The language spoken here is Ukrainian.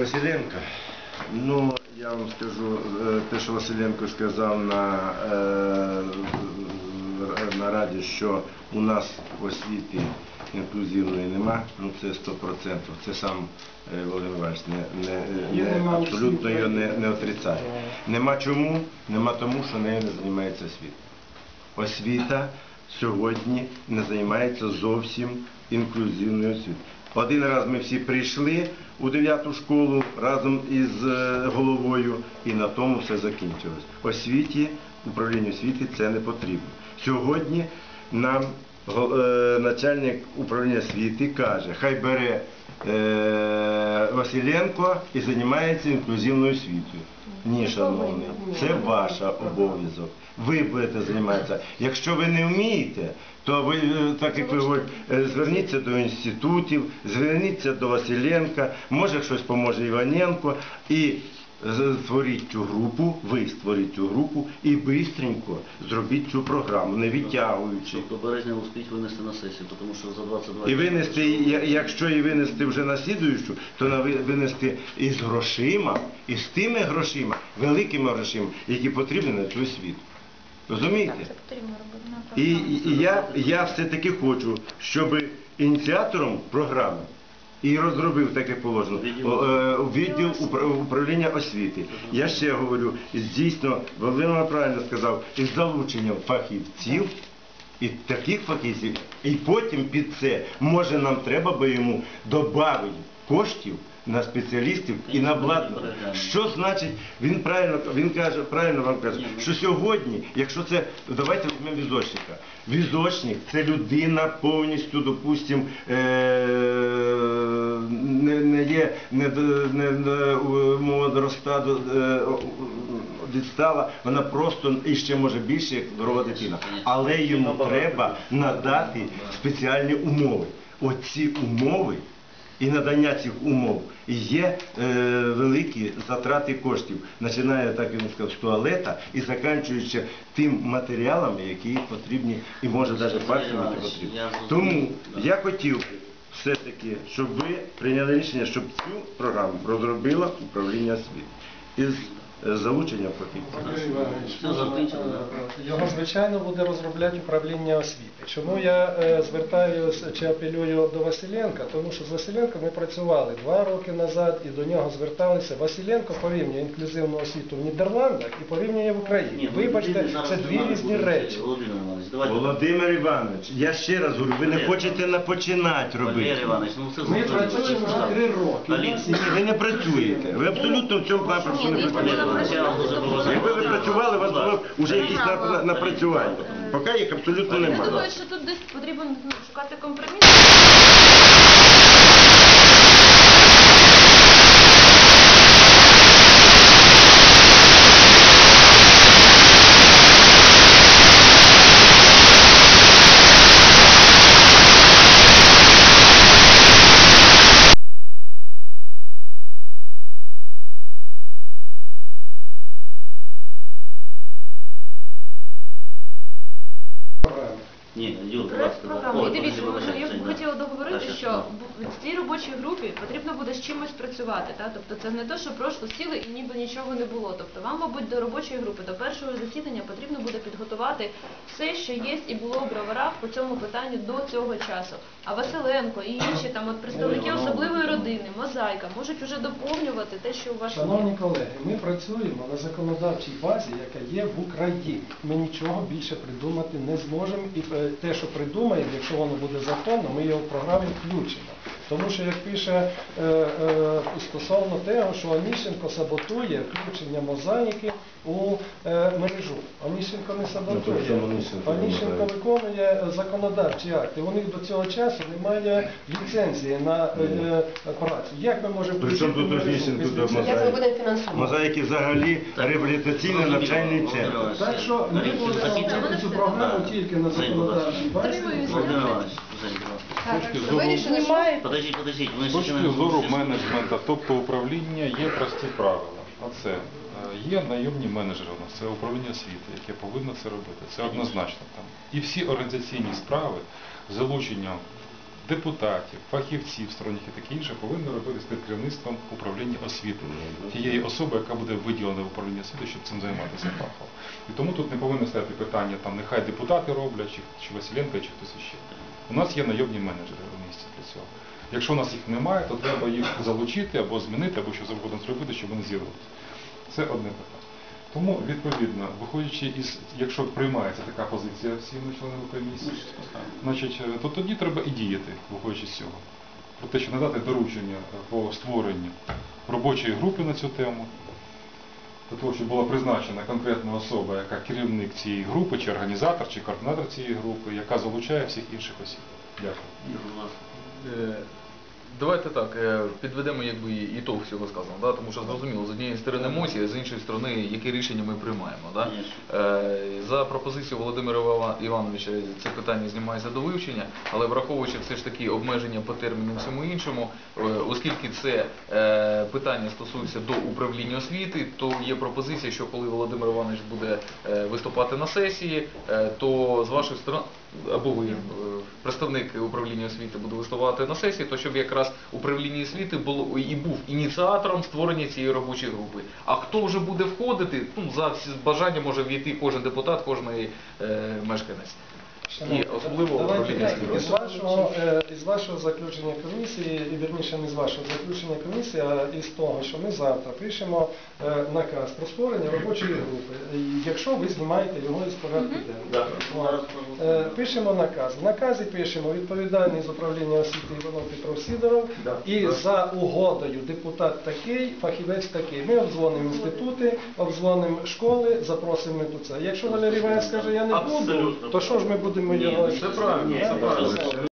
Василенко. Ну, я вам скажу, е, те, що Василенко сказав на, е, на раді, що у нас в освіті інклюзивної нема, ну це 100%. Це сам е, Володимир Іванович не, не, не, абсолютно його не, не отрицає. Нема чому? Нема тому, що нею не займається освіта. Освіта сьогодні не займається зовсім інклюзивною освітою. Один раз ми всі прийшли у 9 школу разом із е, головою, і на тому все закінчилось. Освіті, управлінню освіти це не потрібно. Сьогодні нам е, начальник управління освіти каже, хай бере Василенко і займається інклюзивною освітою. Ні, шановний, це ваш обов'язок. Ви будете займатися. Якщо ви не вмієте, то ви, е, так як ви говорите, е, зверніться до інститутів, зверніться до Василенка, може щось поможе Іваненко, і створіть цю групу, ви створіть цю групу і бистренько зробіть цю програму, не відтягуючи. Тобто березня успіть винести на сесію, тому що за 22 І винести, якщо і винести вже на слідуючу, то винести із грошима, і з тими грошима, великими грошима, які потрібні на цю освіту. Розумієте? Це потрібно робити І, і, і я, я все-таки хочу, щоб ініціатором програми і розробив таке положено Відділ. е, управління освіти. Я ще говорю, дійсно, Володимир правильно сказав, із залученням фахівців і таких фахівців, і потім під це, може нам треба би йому додати коштів на спеціалістів і на обладнання. Що значить, він правильно, він каже, правильно вам каже, що сьогодні, якщо це, давайте візьмемо візочника. Візочник це людина повністю, допустим, е- не, не є не, не, не молодороста е, відстала, вона просто і ще може більше, як здорова дитина. Але йому треба надати спеціальні умови. Оці умови і надання цих умов і є е, великі затрати коштів, починає так він сказав, з туалета і закінчуючи тим матеріалами, які потрібні, і може навіть бачити потрібні. Тому я хотів все-таки, щоб ви прийняли рішення, щоб цю програму розробило управління освіти із е, залученням фахівців. Е, Його, звичайно, буде розробляти управління освіти. Чому я е, звертаюся чи апелюю до Василенка? Тому що з Василенко ми працювали два роки назад і до нього зверталися. Василенко порівнює інклюзивну освіту в Нідерландах і порівнює в Україні. Ні, ну, Вибачте, це дві різні речі. Володимир Іванович, я ще раз говорю, ви не хочете на починати робити. Валерій Іванович, ну це Ми працюємо вже три роки. Ні, ви не працюєте. Ви абсолютно в цьому напрямку не працюєте. Якби ви працювали, у вас було вже якісь нап- напрацювання. Поки їх абсолютно Я немає. думаю, що тут десь потрібно ну, шукати компроміс. Подожди, я б хотіла договорити, що в цій робочій групі потрібно буде з чимось працювати. Та? Тобто це не те, що просто сіли і ніби нічого не було. Тобто вам, мабуть, до робочої групи, до першого засідання потрібно буде підготувати все, що є і було в броварах по цьому питанню до цього часу. А Василенко і інші там от представники особливої родини, мозаїка, можуть уже доповнювати те, що у вас є. Шановні колеги, ми працюємо на законодавчій базі, яка є в Україні. Ми нічого більше придумати не зможемо. І е, те, що придумаємо, якщо воно буде законно, ми його в програму включимо. Тому що, як пише е, е, стосовно того, що Оніщенко саботує включення мозаїки у е, мережу. Оніщенко не саботує. Оніщенко Оніщенко виконує законодавчі акти. У них до цього часу немає ліцензії на е, е, працю. Як ми можемо чому тут мережу Оніщенко до мозаїки? Як ми будемо фінансувати? Мозаїки взагалі реабілітаційний навчальний центр. Так що ми будемо цю програму тільки на законодавчій базі. Володимир точки зору- вирішили, що Подождіть, подождіть, вони З ще не точки зору розуміють. менеджменту, тобто управління, є прості правила. А це е, є найомні менеджери у нас, це управління освіти, яке повинно це робити. Це однозначно там. І всі організаційні справи з залученням депутатів, фахівців, сторонніх і таке інше повинні робитися під керівництвом управління освіти, тієї особи, яка буде виділена в управління освіти, щоб цим займатися фахово. І тому тут не повинно стояти питання, там нехай депутати роблять, чи, чи Василенко, чи хтось іще. У нас є найомні менеджери в місті для цього. Якщо у нас їх немає, то треба їх залучити або змінити, або що завгодно зробити, щоб вони з'явилися. Це одне питання. Тому, відповідно, виходячи із, якщо приймається така позиція всіми членами комісії, значить, е, то тоді треба і діяти, виходячи з цього. Про те, що надати доручення е, по створенню робочої групи на цю тему, для того, щоб була призначена конкретна особа, яка керівник цієї групи, чи організатор, чи координатор цієї групи, яка залучає всіх інших осіб. Дякую. Давайте так, е, підведемо якби і ітог всього сказаного, да? тому що зрозуміло, з однієї сторони емоції, з іншої сторони, які рішення ми приймаємо. Да? Е, За пропозицією Володимира Івановича це питання знімається до вивчення, але враховуючи все ж таки обмеження по термінам всьому іншому, е, оскільки це питання стосується до управління освіти, то є пропозиція, що коли Володимир Іванович буде виступати на сесії, то з вашої сторони, або ви, представник управління освіти буде виступати на сесії, то щоб якраз управління освіти було і був ініціатором створення цієї робочої групи. А хто вже буде входити, ну за бажання може війти кожен депутат, кожен мешканець. І особливо управління із вашого, е, із вашого заключення комісії, і вірніше не з вашого заключення комісії, а із того, що ми завтра пишемо е, наказ про створення робочої групи, якщо ви знімаєте його із порядку денного. Е, Пишемо наказ. В наказі пишемо відповідальний з управління освіти Іванов Петров Сідоров і за угодою депутат такий, фахівець такий. Ми обдзвонимо інститути, обдзвонимо школи, запросимо тут це. Якщо Валерій Іванович скаже, я не буду, то що ж ми будемо Ні, його... це правильно, це правильно.